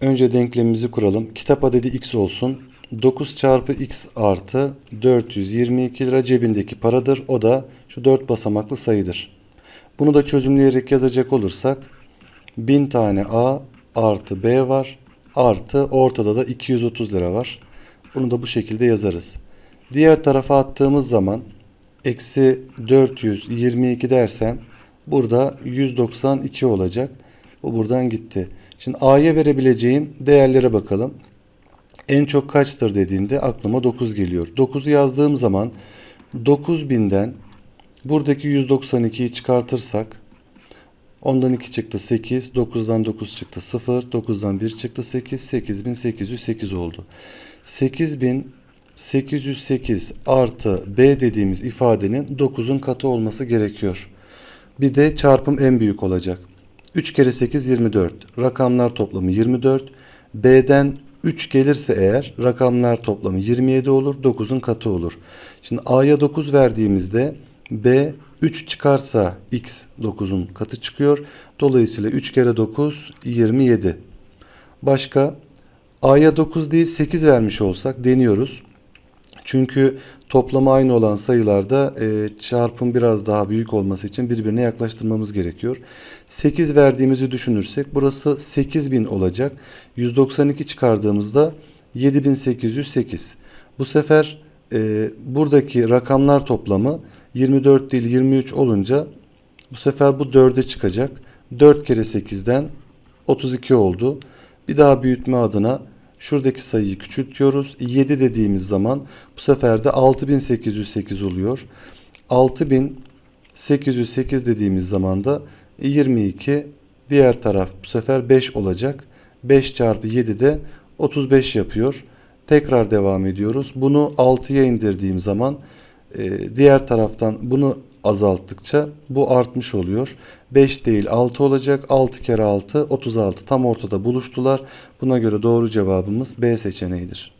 Önce denklemimizi kuralım. Kitap adedi x olsun. 9 çarpı x artı 422 lira cebindeki paradır. O da şu 4 basamaklı sayıdır. Bunu da çözümleyerek yazacak olursak 1000 tane a artı b var. Artı ortada da 230 lira var. Bunu da bu şekilde yazarız. Diğer tarafa attığımız zaman eksi 422 dersem burada 192 olacak. Bu buradan gitti. Şimdi A'ya verebileceğim değerlere bakalım. En çok kaçtır dediğinde aklıma 9 geliyor. 9'u yazdığım zaman 9000'den buradaki 192'yi çıkartırsak ondan 2 çıktı 8, 9'dan 9 çıktı 0, 9'dan 1 çıktı 8, 8808 oldu. 8808 artı B dediğimiz ifadenin 9'un katı olması gerekiyor. Bir de çarpım en büyük olacak. 3 kere 8 24. Rakamlar toplamı 24. B'den 3 gelirse eğer rakamlar toplamı 27 olur. 9'un katı olur. Şimdi A'ya 9 verdiğimizde B 3 çıkarsa X 9'un katı çıkıyor. Dolayısıyla 3 kere 9 27. Başka A'ya 9 değil 8 vermiş olsak deniyoruz. Çünkü toplamı aynı olan sayılarda e, çarpım biraz daha büyük olması için birbirine yaklaştırmamız gerekiyor. 8 verdiğimizi düşünürsek burası 8000 olacak. 192 çıkardığımızda 7808. Bu sefer e, buradaki rakamlar toplamı 24 değil 23 olunca bu sefer bu 4'e çıkacak. 4 kere 8'den 32 oldu. Bir daha büyütme adına Şuradaki sayıyı küçültüyoruz. 7 dediğimiz zaman bu sefer de 6808 oluyor. 6808 dediğimiz zaman da 22 diğer taraf bu sefer 5 olacak. 5 çarpı 7 de 35 yapıyor. Tekrar devam ediyoruz. Bunu 6'ya indirdiğim zaman e, diğer taraftan bunu azalttıkça bu artmış oluyor. 5 değil 6 olacak. 6 kere 6 36 tam ortada buluştular. Buna göre doğru cevabımız B seçeneğidir.